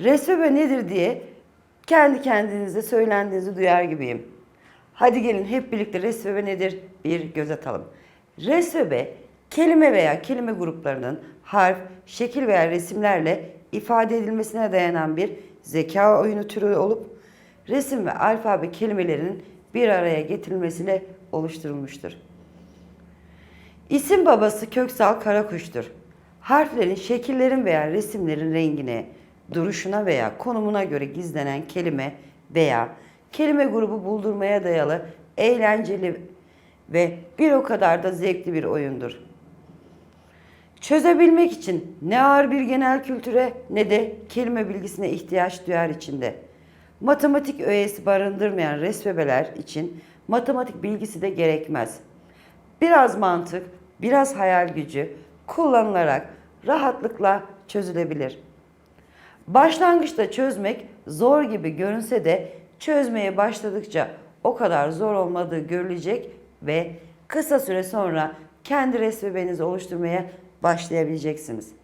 Resvebe nedir diye kendi kendinize söylendiğinizi duyar gibiyim. Hadi gelin hep birlikte resvebe nedir bir göz atalım. Resvebe kelime veya kelime gruplarının harf, şekil veya resimlerle ifade edilmesine dayanan bir zeka oyunu türü olup resim ve alfabe kelimelerinin bir araya getirilmesiyle oluşturulmuştur. İsim babası köksal karakuştur. Harflerin, şekillerin veya resimlerin rengine, duruşuna veya konumuna göre gizlenen kelime veya kelime grubu buldurmaya dayalı eğlenceli ve bir o kadar da zevkli bir oyundur. Çözebilmek için ne ağır bir genel kültüre ne de kelime bilgisine ihtiyaç duyar içinde. Matematik öğesi barındırmayan resvebeler için matematik bilgisi de gerekmez. Biraz mantık, biraz hayal gücü kullanılarak rahatlıkla çözülebilir. Başlangıçta çözmek zor gibi görünse de çözmeye başladıkça o kadar zor olmadığı görülecek ve kısa süre sonra kendi resmebenizi oluşturmaya başlayabileceksiniz.